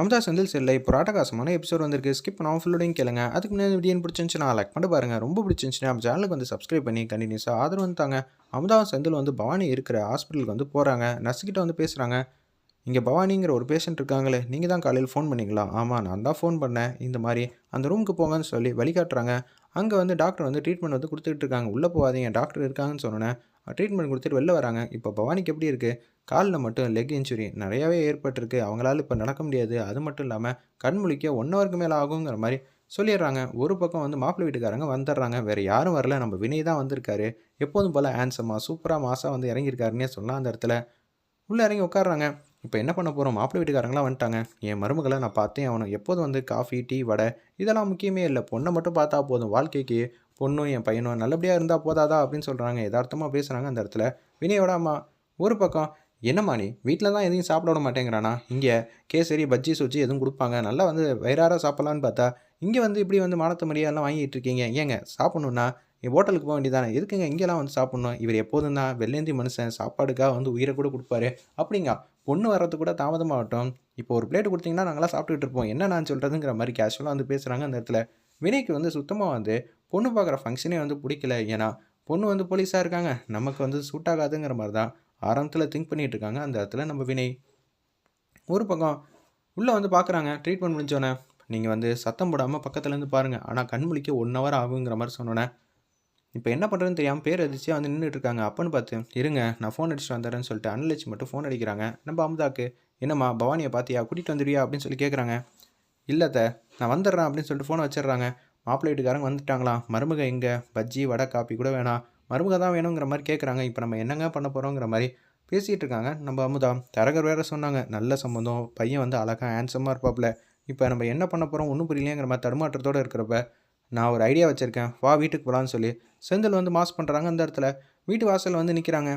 அமிதா செந்தில் செல்ல இப்போ ராட்டகாசமான எபிசோட் வந்திருக்கு. ஸ்கிப் பண்ணாமல் ஃபுல்லோடையும் கேளுங்க. அதுக்கு முன்னாடி வீடியோ பிடிச்சிருந்துச்சுன்னா லைக் பண்ணி பாருங்க. ரொம்ப பிடிச்சிருந்துச்சுன்னா நம்ம சேனலுக்கு வந்து சப்ஸ்கிரைப் பண்ணி கண்டினியூஸாக ஆதரவு வந்துட்டாங்க அமுதா செந்தில் வந்து பவானி இருக்கிற ஹாஸ்பிட்டலுக்கு வந்து போகிறாங்க நர்ஸுக்கிட்ட வந்து பேசுகிறாங்க இங்கே பவானிங்கிற ஒரு பேஷண்ட் இருக்காங்களே நீங்கள் தான் காலையில் ஃபோன் பண்ணிங்களா? ஆமாம் நான் தான் ஃபோன் பண்ணேன். இந்த மாதிரி அந்த ரூமுக்கு போங்கன்னு சொல்லி வழிகாட்டுறாங்க. அங்கே வந்து டாக்டர் வந்து ட்ரீட்மெண்ட் வந்து கொடுத்துட்டு இருக்காங்க. உள்ளே போகாதீங்க டாக்டர் இருக்காங்கன்னு சொன்னேன் ட்ரீட்மெண்ட் கொடுத்துட்டு வெளில வராங்க. இப்போ பவானிக்கு எப்படி இருக்குது காலில் மட்டும் லெக் இன்ஜுரி நிறையாவே ஏற்பட்டிருக்கு. அவங்களால இப்போ நடக்க முடியாது. அது மட்டும் இல்லாமல் கண்முழிக்க ஒன் ஹவருக்கு மேலே ஆகுங்கிற மாதிரி சொல்லிடுறாங்க. ஒரு பக்கம் வந்து மாப்பிள்ளை வீட்டுக்காரங்க வந்துடுறாங்க. வேறு யாரும் வரல. நம்ம வினய் தான் வந்திருக்காரு. எப்போதும் போல் ஹேண்ட்ஸமாக சூப்பராக மாசாக வந்து இறங்கியிருக்காருன்னே சொல்லலாம் அந்த இடத்துல. உள்ளே இறங்கி உட்காடுறாங்க இப்போ என்ன பண்ண போகிறோம் மாப்பிள்ளை வீட்டுக்காரங்களாம் வந்துட்டாங்க. என் மருமகளை நான் பார்த்தேன். அவனும் எப்போதும் வந்து காஃபி டீ வடை இதெல்லாம் முக்கியமே இல்லை. பொண்ணை மட்டும் பார்த்தா போதும். வாழ்க்கைக்கு பொண்ணும் என் பையனும் நல்லபடியாக இருந்தால் போதாதா அப்படின்னு சொல்கிறாங்க யதார்த்தமாக பேசுகிறாங்க அந்த இடத்துல. வினயோட அம்மா ஒரு பக்கம் என்னம்மா நீ? வீட்டில் தான் எதையும் சாப்பிட விட மாட்டேங்கிறானா? இங்கே கேசரி பஜ்ஜி சுச்சி எதுவும் கொடுப்பாங்க. நல்லா வந்து வயிறார சாப்பிட்லான்னு பார்த்தா இங்கே வந்து இப்படி வந்து மானத்த மரியாதைலாம் வாங்கிட்டு இருக்கீங்க. ஏங்க சாப்பிட்ணுன்னா என் ஹோட்டலுக்கு போக வேண்டியதானே எதுக்குங்க இங்கெல்லாம் வந்து சாப்பிட்ணும்? இவர் எப்போதும் தான் வெள்ளேந்தி மனுஷன். சாப்பாடுக்காக வந்து உயிரை கூட கொடுப்பாரு. அப்படிங்க. பொண்ணு வர்றது கூட தாமதமாகட்டும். இப்போ ஒரு பிளேட் கொடுத்தீங்கன்னா நாங்களாம் சாப்பிட்டுட்டு இருப்போம். என்ன நான் சொல்கிறதுங்கிற மாதிரி கேஷுவலாக வந்து பேசுகிறாங்க அந்த இடத்துல. வினைக்கு வந்து சுத்தமாக வந்து பொண்ணு பார்க்குற ஃபங்க்ஷனே வந்து பிடிக்கல. ஏன்னா பொண்ணு வந்து போலீஸாக இருக்காங்க. நமக்கு வந்து சூட் ஆகாதுங்கிற மாதிரி தான் ஆரம்பத்தில் திங்க் பண்ணிகிட்டு இருக்காங்க. அந்த இடத்துல நம்ம வினை ஒரு பக்கம் உள்ளே வந்து பார்க்குறாங்க. ட்ரீட்மெண்ட் முடிஞ்சோன்னே நீங்கள் வந்து சத்தம் போடாமல் பக்கத்துலேருந்து பாருங்கள் ஆனால் கண் முழிக்க ஒன் ஹவர் ஆகுங்கிற மாதிரி சொன்னோன்னே இப்போ என்ன பண்ணுறதுன்னு தெரியாமல் பேர் அதிர்ச்சியாக வந்து நின்றுட்டு இருக்காங்க. அப்பன்னு பார்த்து இருங்க நான் ஃபோன் அடிச்சுட்டு வந்துடுறேன்னு சொல்லிட்டு அனலட்சி மட்டும் ஃபோன் அடிக்கிறாங்க. நம்ம அமுதாக்கு என்னம்மா பவானியை பார்த்தியா? கூட்டிகிட்டு வந்துடுவியா அப்படின்னு சொல்லி கேட்குறாங்க இல்லைத்த நான் வந்துடுறேன் அப்படின்னு சொல்லிட்டு ஃபோனை வச்சிடுறாங்க. மாப்பிள்ளை வீட்டுக்காரங்க வந்துட்டாங்களாம் மருமக எங்கே? பஜ்ஜி வடை காப்பி கூட வேணாம். மருமக தான் வேணுங்கிற மாதிரி கேட்குறாங்க இப்போ நம்ம என்னங்க பண்ண போகிறோங்கிற மாதிரி பேசிகிட்டு இருக்காங்க. நம்ம அமுதா தரகர் வேறு சொன்னாங்க. நல்ல சம்மந்தம் பையன் வந்து அழகாக ஹேண்ட்ஸமாக இருப்பாப்புல. இப்போ நம்ம என்ன பண்ண போகிறோம் ஒன்றும் புரியலையேங்கிற மாதிரி தடுமாற்றத்தோடு இருக்கிறப்ப நான் ஒரு ஐடியா வச்சுருக்கேன். வா வீட்டுக்கு போகலான்னு சொல்லி செந்தில் வந்து மாஸ் பண்ணுறாங்க அந்த இடத்துல. வீட்டு வாசலில் வந்து நிற்கிறாங்க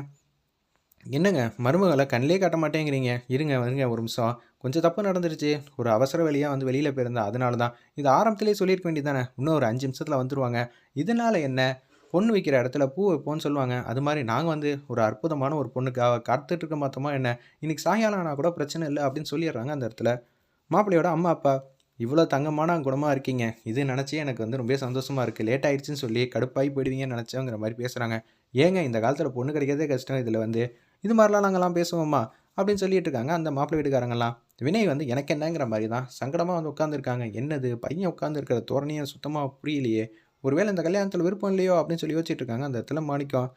என்னங்க மருமகளை கண்ணிலே காட்ட மாட்டேங்கிறீங்க? இருங்க வருங்க ஒரு நிமிஷம். கொஞ்சம் தப்பு நடந்துருச்சு. ஒரு அவசர வழியாக வந்து வெளியில் போயிருந்தா அதனால தான் இது ஆரம்பத்திலே சொல்லியிருக்க வேண்டியதானே இன்னும் ஒரு அஞ்சு நிமிஷத்தில் வந்துருவாங்க. இதனால் என்ன? பொண்ணு வைக்கிற இடத்துல பூ வைப்போன்னு சொல்லுவாங்க. அது மாதிரி நாங்கள் வந்து ஒரு அற்புதமான ஒரு பொண்ணுக்காக காத்துட்டு இருக்க மாத்தோமா என்ன? இன்றைக்கி சாயங்காலம் ஆனால் கூட பிரச்சனை இல்லை அப்படின்னு சொல்லிடுறாங்க அந்த இடத்துல. மாப்பிள்ளையோட அம்மா அப்பா இவ்வளோ தங்கமான குணமாக இருக்கீங்க. இது நினச்சி எனக்கு வந்து ரொம்ப சந்தோஷமாக இருக்குது லேட் ஆயிடுச்சுன்னு சொல்லி கடுப்பாகி போயிடுவீங்கன்னு நினச்சோங்கிற மாதிரி பேசுகிறாங்க ஏங்க இந்த காலத்தில் பொண்ணு கிடைக்கிறதே கஷ்டம். இதில் வந்து இது மாதிரிலாம் நாங்கள்லாம் பேசுவோம்மா அப்படின்னு சொல்லிட்டு இருக்காங்க அந்த மாப்பிள்ளை வீட்டுக்காரங்கலாம் வினய் வந்து எனக்கு என்னங்கிற மாதிரி தான். சங்கடமாக வந்து உட்காந்துருக்காங்க என்னது? பையன் உட்காந்துருக்கிற தோரணையை சுத்தமாக புரியலையே. ஒருவேளை இந்த கல்யாணத்தில் விருப்பம் இல்லையோ? அப்படின்னு சொல்லி யோசிச்சுட்டு இருக்காங்க அந்த இடத்துல மாணிக்கம்.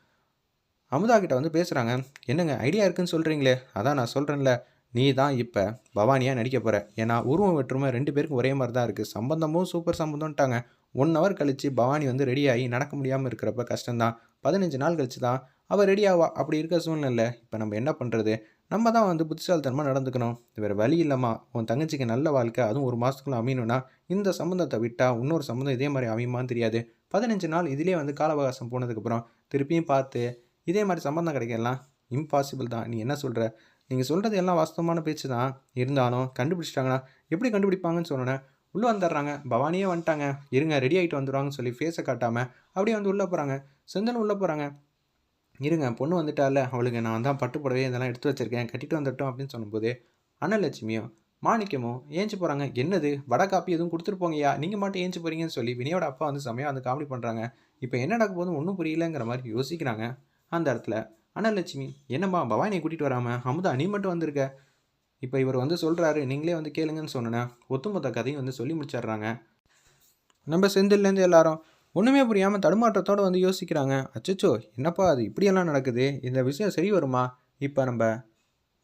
அமுதா கிட்ட வந்து பேசுகிறாங்க என்னங்க ஐடியா இருக்குன்னு சொல்கிறீங்களே அதான் நான் சொல்கிறேன்ல நீ தான் இப்போ பவானியாக நடிக்க போகிற ஏன்னா உருவம் வெற்றுமை ரெண்டு பேருக்கும் ஒரே மாதிரி தான் இருக்குது சம்பந்தமும் சூப்பர் சம்பந்தம்ட்டாங்க. ஒன் ஹவர் கழித்து பவானி வந்து ரெடி ஆகி நடக்க முடியாமல் இருக்கிறப்ப கஷ்டம்தான். பதினஞ்சு நாள் கழிச்சு தான் அவள் ரெடி ஆவா? அப்படி இருக்க சூழ்நிலை இப்போ நம்ம என்ன பண்ணுறது நம்ம தான் வந்து புத்திசாலித்தனமாக நடந்துக்கணும். வேறு வழி இல்லைம்மா. உன் தங்கச்சிக்கு நல்ல வாழ்க்கை அதுவும் ஒரு மாதத்துக்குள்ள அமையணும்னா இந்த சம்மந்தத்தை விட்டால் இன்னொரு சம்மந்தம் இதே மாதிரி அமையுமான்னு தெரியாது. பதினஞ்சு நாள் இதிலே வந்து கால அவகாசம் போனதுக்கப்புறம் திருப்பியும் பார்த்து இதே மாதிரி சம்மந்தம் கிடைக்கலாம் இம்பாசிபிள் தான். நீ என்ன சொல்கிற நீங்கள் சொல்கிறது எல்லாம் வாஸ்தவமான பேச்சு தான். இருந்தாலும் கண்டுபிடிச்சிட்டாங்கன்னா எப்படி கண்டுபிடிப்பாங்கன்னு சொன்னேன் உள்ளே வந்துடுறாங்க. பவானியே வந்துட்டாங்க. இருங்க ரெடி ஆகிட்டு வந்துடுவாங்கன்னு சொல்லி ஃபேஸை காட்டாமல் அப்படியே வந்து உள்ளே போகிறாங்க செந்தன் உள்ளே போகிறாங்க இருங்க பொண்ணு வந்துட்டால அவளுக்கு நான் தான் பட்டு புடவை இதெல்லாம் எடுத்து வச்சிருக்கேன் கட்டிட்டு வந்துட்டோம் அப்படின்னு சொன்னபோது அன்னலட்சுமியும் மாணிக்கமும் ஏஞ்சி போகிறாங்க என்னது? வடை காப்பி எதுவும் கொடுத்துருப்போங்கய்யா நீங்கள் மட்டும் ஏஞ்சி போகிறீங்கன்னு சொல்லி வினியோட அப்பா வந்து செமையாக வந்து காமெடி பண்ணுறாங்க இப்போ என்ன நடக்க போதும் ஒன்றும் புரியலங்கிற மாதிரி யோசிக்கிறாங்க. அந்த இடத்துல அன்னலட்சுமி என்னம்மா பவானியை கூட்டிகிட்டு வராமல் அமுதா நீ மட்டும் வந்திருக்க? இப்போ இவர் வந்து சொல்கிறாரு நீங்களே வந்து கேளுங்கன்னு சொன்னேன் ஒத்துமொத்த கதையும் வந்து சொல்லி முடிச்சிடுறாங்க. நம்ம செந்தில்லேருந்து எல்லாரும் ஒன்றுமே புரியாமல் தடுமாற்றத்தோடு வந்து யோசிக்கிறாங்க. அச்சச்சோ என்னப்பா அது இப்படியெல்லாம் நடக்குது? இந்த விஷயம் சரி வருமா? இப்போ நம்ம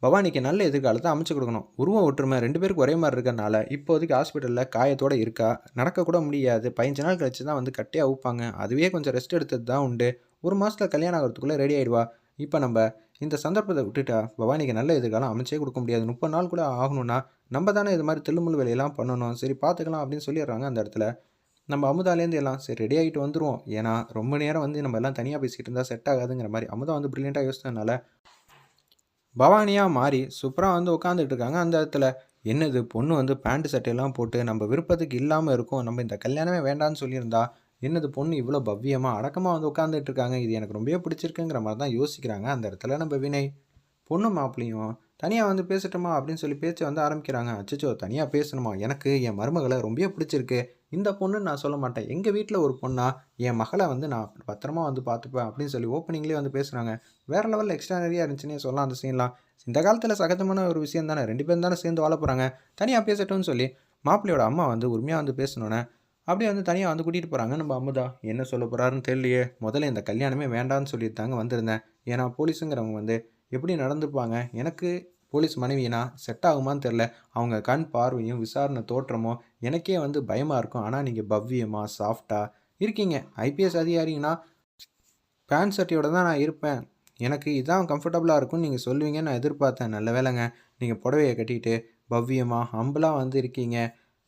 பவானிக்கு நல்ல எதிர்காலத்தை அமைச்சு கொடுக்கணும். உருவம் ஒற்றுமை ரெண்டு பேருக்கு ஒரே மாதிரி இருக்கறனால இப்போதைக்கு ஹாஸ்பிட்டலில் காயத்தோடு இருக்கா? நடக்கக்கூட முடியாது. பதினஞ்சு நாள் கழிச்சு தான் வந்து கட்டியாக ஊப்பாங்க. அதுவே கொஞ்சம் ரெஸ்ட் எடுத்தது தான் உண்டு. ஒரு மாதத்தில் கல்யாணம் ஆகிறதுக்குள்ளே ரெடி ஆகிடுவா இப்போ நம்ம இந்த சந்தர்ப்பத்தை விட்டுட்டா பவானிக்கு நல்ல எதிர்காலம் அமைச்சே கொடுக்க முடியாது. முப்பது நாள் கூட ஆகணும்னா நம்ம தானே இது மாதிரி தில்லுமுள் வேலையெல்லாம் பண்ணணும். சரி பார்த்துக்கலாம் அப்படின்னு சொல்லிடுறாங்க அந்த இடத்துல. நம்ம அமுதாலேருந்து எல்லாம் சரி ரெடி ஆகிட்டு வந்துடுவோம் ஏன்னா ரொம்ப நேரம் வந்து நம்ம எல்லாம் தனியாக பேசிக்கிட்டு இருந்தால் செட் ஆகாதுங்கிற மாதிரி அமுதா வந்து ப்ரில்லியண்ட்டாக யோசிச்சதுனால பவானியாக மாறி சூப்பராக வந்து உட்காந்துட்டு இருக்காங்க. அந்த இடத்துல என்னது பொண்ணு வந்து பேண்ட் சட்டையெல்லாம் போட்டு நம்ம விருப்பத்துக்கு இல்லாமல் இருக்கும். நம்ம இந்த கல்யாணமே வேண்டான்னு சொல்லியிருந்தா என்னது பொண்ணு இவ்வளோ பவ்யமாக அடக்கமாக வந்து உட்காந்துட்டு இருக்காங்க. இது எனக்கு ரொம்பவே பிடிச்சிருக்குங்கிற மாதிரி தான் யோசிக்கிறாங்க. அந்த இடத்துல நம்ம வினை பொண்ணு மாப்பிளையும் தனியாக வந்து பேசட்டுமா அப்படின்னு சொல்லி பேச்சு வந்து ஆரம்பிக்கிறாங்க. அச்சோ தனியாக பேசணுமா? எனக்கு என் மருமகளை ரொம்பவே பிடிச்சிருக்கு. இந்த பொண்ணுன்னு நான் சொல்ல மாட்டேன். எங்கள் வீட்டில் ஒரு பொண்ணா என் மகளை வந்து நான் பத்திரமா வந்து பார்த்துப்பேன் அப்படின்னு சொல்லி ஓப்பனிங்லேயே வந்து பேசுகிறாங்க வேறு லெவலில் எக்ஸ்ட்ரா நிறையா இருந்துச்சுன்னே சொல்லலாம் அந்த சீன்லாம் இந்த காலத்தில் சகஜமான ஒரு விஷயம் தானே. ரெண்டு பேரும் தானே சேர்ந்து வாழ போகிறாங்க தனியாக பேசட்டும்னு சொல்லி மாப்பிள்ளையோட அம்மா வந்து உரிமையாக வந்து பேசணுன்னே அப்படியே வந்து தனியாக வந்து கூட்டிகிட்டு போகிறாங்க நம்ம அமுதா என்ன சொல்ல போகிறாருன்னு தெரியலையே. முதல்ல இந்த கல்யாணமே வேண்டாம்னு சொல்லிட்டு தாங்க வந்திருந்தேன். ஏன்னா போலீஸுங்கிறவங்க வந்து எப்படி நடந்துப்பாங்க? எனக்கு போலீஸ் மனைவினா செட் ஆகுமான்னு தெரில அவங்க கண் பார்வையும் விசாரணை தோற்றமோ எனக்கே வந்து பயமாக இருக்கும். ஆனால் நீங்கள் பவ்யமாக சாஃப்டாக இருக்கீங்க. ஐபிஎஸ் அதிகாரிங்கன்னா பேண்ட் ஷர்ட்டியோட தான் நான் இருப்பேன். எனக்கு இதான் கம்ஃபர்டபுளாக இருக்கும்னு நீங்கள் சொல்லுவீங்கன்னு நான் எதிர்பார்த்தேன். நல்ல வேலைங்க நீங்கள் புடவையை கட்டிட்டு பவ்யமாக ஹம்பிளாக வந்து இருக்கீங்க.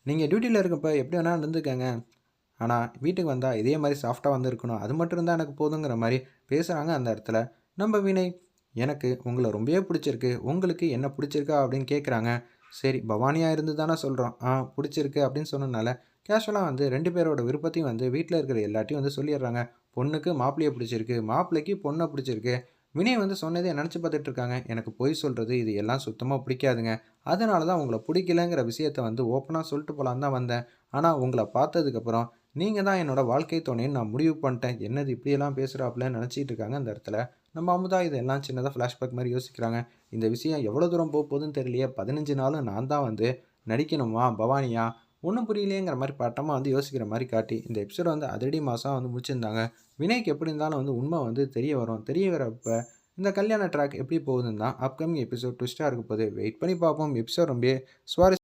நீங்கள் டியூட்டியில் இருக்கப்போ எப்படி வேணால் இருந்துக்கங்க. ஆனால் வீட்டுக்கு வந்தால் இதே மாதிரி சாஃப்டாக வந்து இருக்கணும். அது மட்டும் இருந்தால் எனக்கு போதுங்கிற மாதிரி பேசுகிறாங்க அந்த இடத்துல. நம்ம வினை எனக்கு உங்களை ரொம்பவே பிடிச்சிருக்கு. உங்களுக்கு என்ன பிடிச்சிருக்கா அப்படின்னு கேட்குறாங்க சரி பவானியாக இருந்து தானே சொல்கிறோம் ஆ பிடிச்சிருக்கு அப்படின்னு சொன்னனால கேஷுவலாக வந்து ரெண்டு பேரோட விருப்பத்தையும் வந்து வீட்டில் இருக்கிற எல்லாத்தையும் வந்து சொல்லிடுறாங்க பொண்ணுக்கு மாப்பிள்ளையை பிடிச்சிருக்கு. மாப்பிள்ளைக்கு பொண்ணை பிடிச்சிருக்கு. வினய் வந்து சொன்னதே நினச்சி பார்த்துட்டு இருக்காங்க. எனக்கு பொய் சொல்கிறது இது எல்லாம் சுத்தமாக பிடிக்காதுங்க. அதனால தான் உங்களை பிடிக்கலங்கிற விஷயத்த வந்து ஓப்பனாக சொல்லிட்டு போகலான்னு தான் வந்தேன். ஆனால் உங்களை பார்த்ததுக்கப்புறம் நீங்கள் தான் என்னோட வாழ்க்கை துணைன்னு நான் முடிவு பண்ணிட்டேன். என்னது இப்படியெல்லாம் பேசுகிறாப்புலன்னு நினச்சிட்டு இருக்காங்க அந்த இடத்துல. நம்ம அமுதா இதெல்லாம் சின்னதாக ஃப்ளாஷ்பேக் மாதிரி யோசிக்கிறாங்க. இந்த விஷயம் எவ்வளோ தூரம் போக போகுதுன்னு தெரியலையே. பதினஞ்சு நாளும் நான் தான் வந்து நடிக்கணுமா? பவானியா? ஒன்றும் புரியலையேங்கிற மாதிரி பட்டமாக வந்து யோசிக்கிற மாதிரி காட்டி இந்த எபிசோட வந்து அதிரடி மாதம் வந்து முடிச்சிருந்தாங்க. வினய்க்கு எப்படி இருந்தாலும் வந்து உண்மை வந்து தெரிய வரும். தெரிய வரப்ப இந்த கல்யாண ட்ராக் எப்படி போகுதுன்னு தான் அப்கமிங் எபிசோட் ட்விஸ்ட்டாக இருக்க போகுது. வெயிட் பண்ணி பார்ப்போம். எபிசோட் ரொம்ப சுவாரஸ்யம்